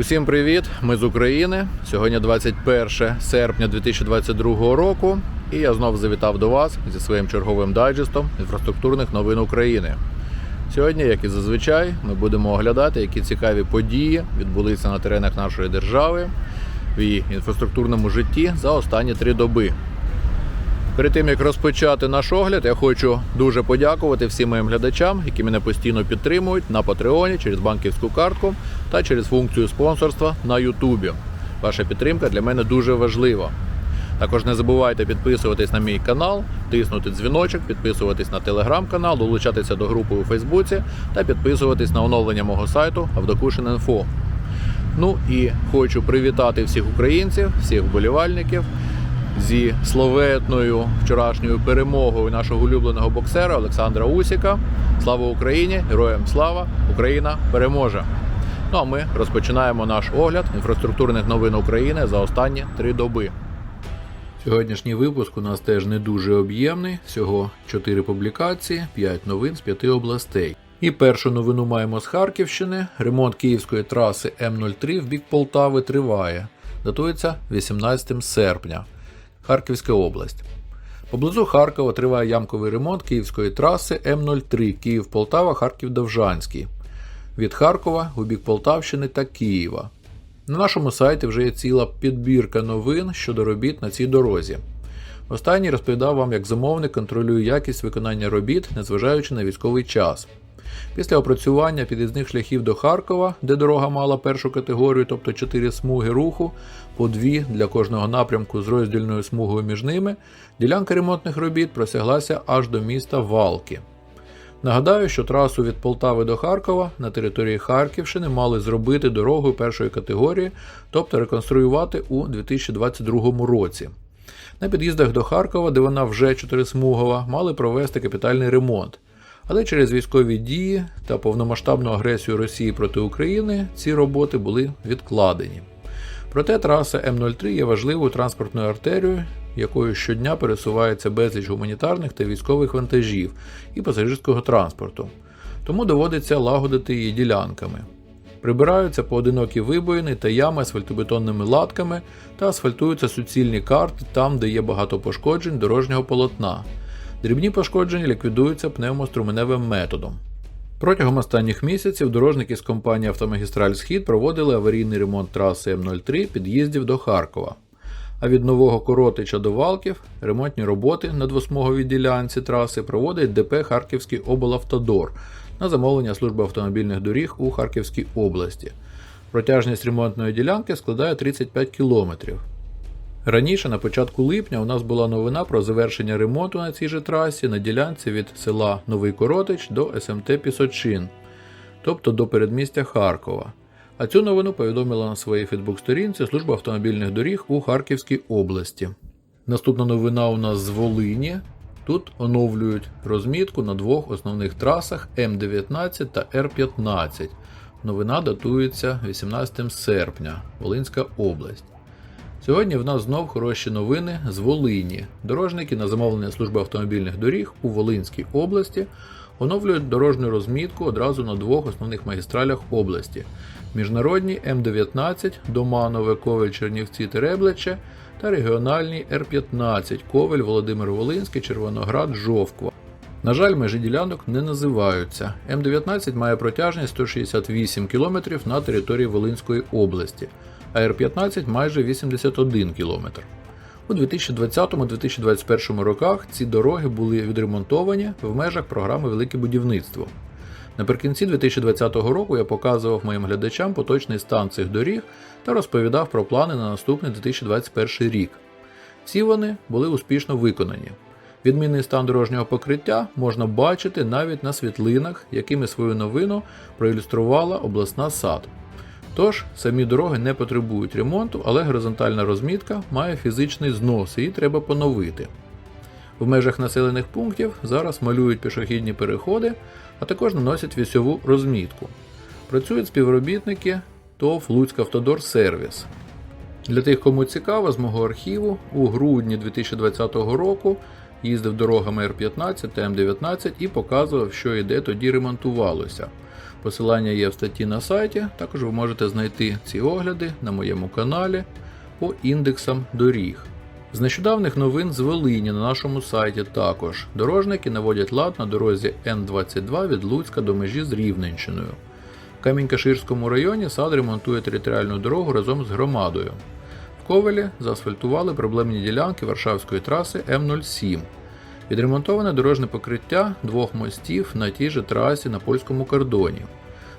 Усім привіт! Ми з України. Сьогодні 21 серпня 2022 року, і я знов завітав до вас зі своїм черговим дайджестом інфраструктурних новин України. Сьогодні, як і зазвичай, ми будемо оглядати, які цікаві події відбулися на теренах нашої держави в її інфраструктурному житті за останні три доби. Перед тим як розпочати наш огляд, я хочу дуже подякувати всім моїм глядачам, які мене постійно підтримують на Патреоні через банківську картку та через функцію спонсорства на Ютубі. Ваша підтримка для мене дуже важлива. Також не забувайте підписуватись на мій канал, тиснути дзвіночок, підписуватись на телеграм-канал, долучатися до групи у Фейсбуці та підписуватись на оновлення мого сайту Авдокушин.Інфо. Ну і хочу привітати всіх українців, всіх вболівальників зі словетною вчорашньою перемогою нашого улюбленого боксера Олександра Усіка. Слава Україні! Героям слава! Україна переможе! Ну а ми розпочинаємо наш огляд інфраструктурних новин України за останні три доби. Сьогоднішній випуск у нас теж не дуже об'ємний. Всього 4 публікації, 5 новин з 5 областей. І першу новину маємо з Харківщини. Ремонт київської траси М03 в бік Полтави триває. Датується 18 серпня. Харківська область. Поблизу Харкова триває ямковий ремонт київської траси М03 Київ-Полтава, Харків-Довжанський. Від Харкова у бік Полтавщини та Києва. На нашому сайті вже є ціла підбірка новин щодо робіт на цій дорозі. Останній розповідав вам, як замовник контролює якість виконання робіт, незважаючи на військовий час. Після опрацювання під'їзних шляхів до Харкова, де дорога мала першу категорію, тобто 4 смуги руху, по дві для кожного напрямку з роздільною смугою між ними, ділянка ремонтних робіт просяглася аж до міста Валки. Нагадаю, що трасу від Полтави до Харкова на території Харківщини мали зробити дорогою першої категорії, тобто реконструювати у 2022 році. На під'їздах до Харкова, де вона вже чотирисмугова, мали провести капітальний ремонт. Але через військові дії та повномасштабну агресію Росії проти України ці роботи були відкладені. Проте траса М03 є важливою транспортною артерією, якою щодня пересувається безліч гуманітарних та військових вантажів і пасажирського транспорту, тому доводиться лагодити її ділянками. Прибираються поодинокі вибоїни та ями асфальтобетонними латками та асфальтуються суцільні карти там, де є багато пошкоджень дорожнього полотна. Дрібні пошкодження ліквідуються пневмоструменевим методом. Протягом останніх місяців дорожники з компанії Автомагістраль Схід проводили аварійний ремонт траси М03 під'їздів до Харкова. А від нового Коротича до Валків ремонтні роботи на двосмуговій ділянці траси проводить ДП Харківський облавтодор на замовлення служби автомобільних доріг у Харківській області. Протяжність ремонтної ділянки складає 35 кілометрів. Раніше, на початку липня, у нас була новина про завершення ремонту на цій же трасі на ділянці від села Новий Коротич до СМТ Пісочин, тобто до передмістя Харкова. А цю новину повідомила на своїй Фейсбук-сторінці Служба автомобільних доріг у Харківській області. Наступна новина у нас з Волині. Тут оновлюють розмітку на двох основних трасах М19 та Р15. Новина датується 18 серпня, Волинська область. Сьогодні в нас знов хороші новини з Волині. Дорожники на замовлення служби автомобільних доріг у Волинській області оновлюють дорожню розмітку одразу на двох основних магістралях області: міжнародній М19 Доманове Ковель Чернівці Тереблече та регіональній Р15 Ковель Володимир Волинський Червоноград Жовква. На жаль, межі ділянок не називаються. М19 має протяжність 168 км на території Волинської області, а Р15 майже 81 км. У 2020-2021 роках ці дороги були відремонтовані в межах програми Велике будівництво. Наприкінці 2020 року я показував моїм глядачам поточний стан цих доріг та розповідав про плани на наступний 2021 рік. Всі вони були успішно виконані. Відмінний стан дорожнього покриття можна бачити навіть на світлинах, якими свою новину проілюструвала обласна САД. Тож, самі дороги не потребують ремонту, але горизонтальна розмітка має фізичний знос, її треба поновити. В межах населених пунктів зараз малюють пішохідні переходи, а також наносять вісьову розмітку. Працюють співробітники ТОВ Луцьк Автодор Сервіс. Для тих, кому цікаво, з мого архіву у грудні 2020 року їздив дорогами Р15 та М19 і показував, що і де тоді ремонтувалося. Посилання є в статті на сайті. Також ви можете знайти ці огляди на моєму каналі по індексам доріг. З нещодавних новин з Волині на нашому сайті також дорожники наводять лад на дорозі Н-22 від Луцька до межі з Рівненщиною. В Камінь-Каширському районі САД ремонтує територіальну дорогу разом з громадою. В Ковелі заасфальтували проблемні ділянки Варшавської траси М07. Відремонтоване дорожне покриття двох мостів на тій же трасі на польському кордоні.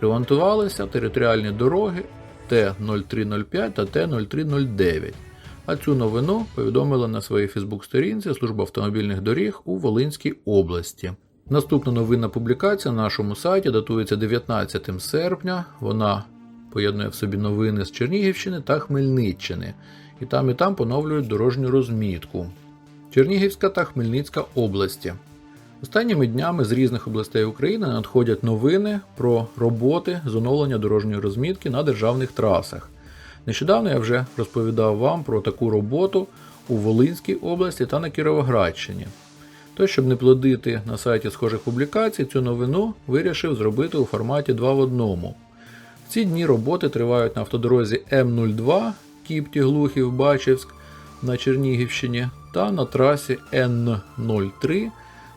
Ремонтувалися територіальні дороги Т-0305 та Т-0309. А цю новину повідомила на своїй Фейсбук-сторінці Служба автомобільних доріг у Волинській області. Наступна новинна публікація на нашому сайті датується 19 серпня. Вона поєднує в собі новини з Чернігівщини та Хмельниччини. І там і там поновлюють дорожню розмітку. Чернігівська та Хмельницька області. Останніми днями з різних областей України надходять новини про роботи з оновлення дорожньої розмітки на державних трасах. Нещодавно я вже розповідав вам про таку роботу у Волинській області та на Кіровоградщині. Тож, щоб не плодити на сайті схожих публікацій, цю новину вирішив зробити у форматі 2 в 1. В ці дні роботи тривають на автодорозі М02 Кіпті Глухів Бачівськ на Чернігівщині та на трасі Н03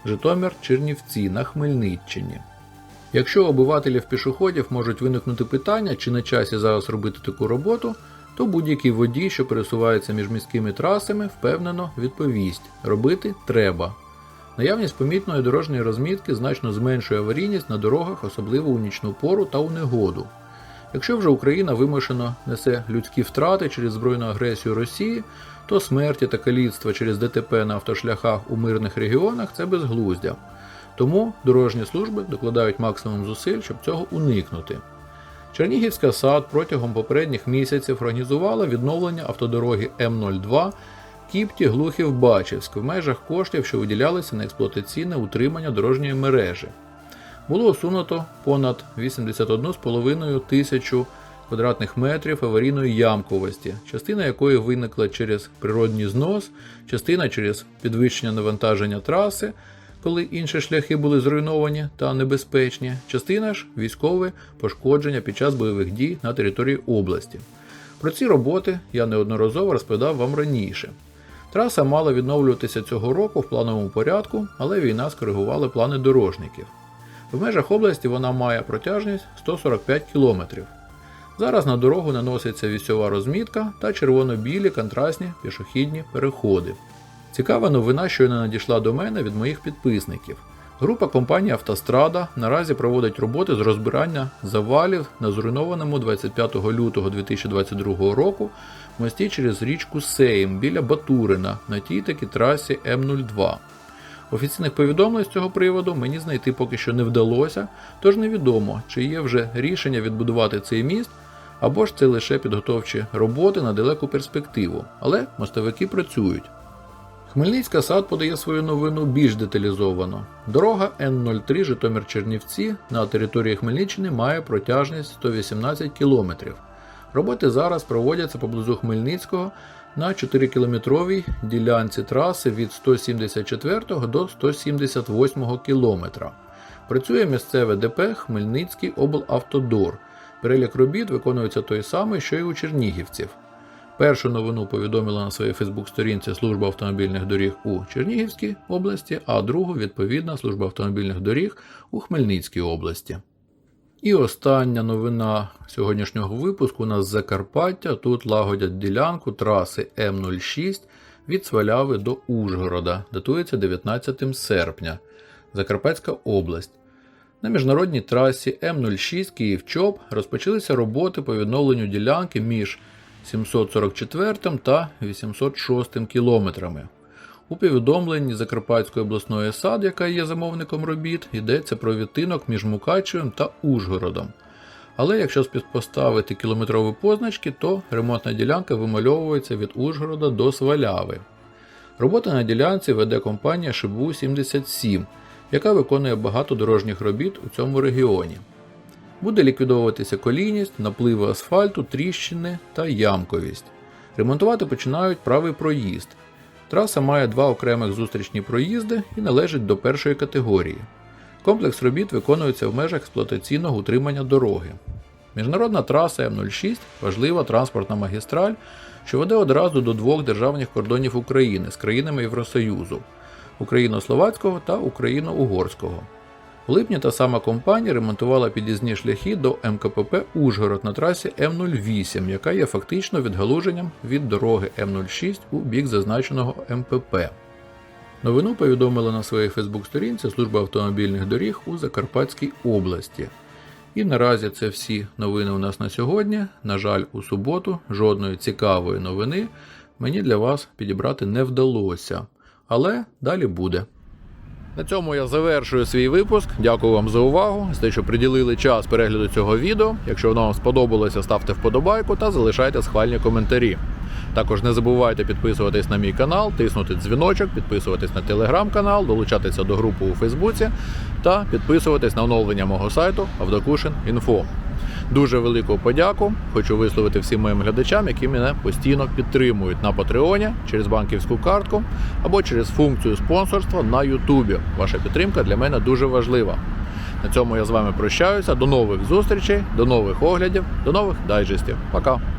Житомир Чернівці на Хмельниччині. Якщо обивателів пішоходів можуть виникнути питання, чи на часі зараз робити таку роботу, то будь-який водій, що пересувається між міськими трасами, впевнено відповість: робити треба. Наявність помітної дорожньої розмітки значно зменшує аварійність на дорогах, особливо у нічну пору та у негоду. Якщо вже Україна вимушено несе людські втрати через збройну агресію Росії, то смерті та каліцтва через ДТП на автошляхах у мирних регіонах це безглуздя. Тому дорожні служби докладають максимум зусиль, щоб цього уникнути. Чернігівська САД протягом попередніх місяців організувала відновлення автодороги М02 Кіпті Глухів Бачівськ в межах коштів, що виділялися на експлуатаційне утримання дорожньої мережі. Було усунуто понад 81,5 тисячу квадратних метрів аварійної ямковості, частина якої виникла через природній знос, частина через підвищення навантаження траси, коли інші шляхи були зруйновані та небезпечні, частина ж військове пошкодження під час бойових дій на території області. Про ці роботи я неодноразово розповідав вам раніше. Траса мала відновлюватися цього року в плановому порядку, але війна скоригувала плани дорожників. В межах області вона має протяжність 145 км. Зараз на дорогу наноситься вісьова розмітка та червоно-білі контрастні пішохідні переходи. Цікава новина, щойно надійшла до мене від моїх підписників. Група компанії Автострада наразі проводить роботи з розбирання завалів на зруйнованому 25 лютого 2022 року мості через річку Сейм біля Батурина на тій таки трасі М02. Офіційних повідомлень з цього приводу мені знайти поки що не вдалося, тож невідомо, чи є вже рішення відбудувати цей міст, або ж це лише підготовчі роботи на далеку перспективу, але мостовики працюють. Хмельницька сад подає свою новину більш деталізовано. Дорога Н03 Житомир Чернівці на території Хмельниччини має протяжність 118 км. Роботи зараз проводяться поблизу Хмельницького на 4-кілометровій ділянці траси від 174 до 178 км. Працює місцеве ДП Хмельницький облавтодор. Перелік робіт виконується той самий, що й у чернігівців. Першу новину повідомила на своїй Фейсбук-сторінці Служба автомобільних доріг у Чернігівській області, а другу відповідна Служба автомобільних доріг у Хмельницькій області. І остання новина сьогоднішнього випуску у нас з Закарпаття. Тут лагодять ділянку траси М06 від Сваляви до Ужгорода, датується 19 серпня, Закарпатська область. На міжнародній трасі М06 Київ-Чоп розпочалися роботи по відновленню ділянки між 744 та 806 кілометрами. У повідомленні Закарпатської обласної САД, яка є замовником робіт, йдеться про відтинок між Мукачевим та Ужгородом. Але якщо співпоставити кілометрові позначки, то ремонтна ділянка вимальовується від Ужгорода до Сваляви. Робота на ділянці веде компанія Шибу 77, яка виконує багато дорожніх робіт у цьому регіоні. Буде ліквідовуватися колійність, напливи асфальту, тріщини та ямковість. Ремонтувати починають правий проїзд. Траса має два окремих зустрічні проїзди і належить до першої категорії. Комплекс робіт виконується в межах експлуатаційного утримання дороги. Міжнародна траса М06 важлива транспортна магістраль, що веде одразу до двох державних кордонів України з країнами Євросоюзу україно-словацького та україно-угорського. У липні та сама компанія ремонтувала під'їзні шляхи до МКПП Ужгород на трасі М08, яка є фактично відгалуженням від дороги М06 у бік зазначеного МПП. Новину повідомила на своїй Фейсбук-сторінці Служба автомобільних доріг у Закарпатській області. І наразі це всі новини у нас на сьогодні. На жаль, у суботу жодної цікавої новини мені для вас підібрати не вдалося. Але далі буде. На цьому я завершую свій випуск. Дякую вам за увагу, за те, що приділили час перегляду цього відео. Якщо воно вам сподобалося, ставте вподобайку та залишайте схвальні коментарі. Також не забувайте підписуватись на мій канал, тиснути дзвіночок, підписуватись на телеграм-канал, долучатися до групи у Фейсбуці та підписуватись на оновлення мого сайту Авдокушин.Інфо. Дуже велику подяку хочу висловити всім моїм глядачам, які мене постійно підтримують на Патреоні через банківську картку або через функцію спонсорства на Ютубі. Ваша підтримка для мене дуже важлива. На цьому я з вами прощаюся. До нових зустрічей, до нових оглядів, до нових дайджестів. Пока!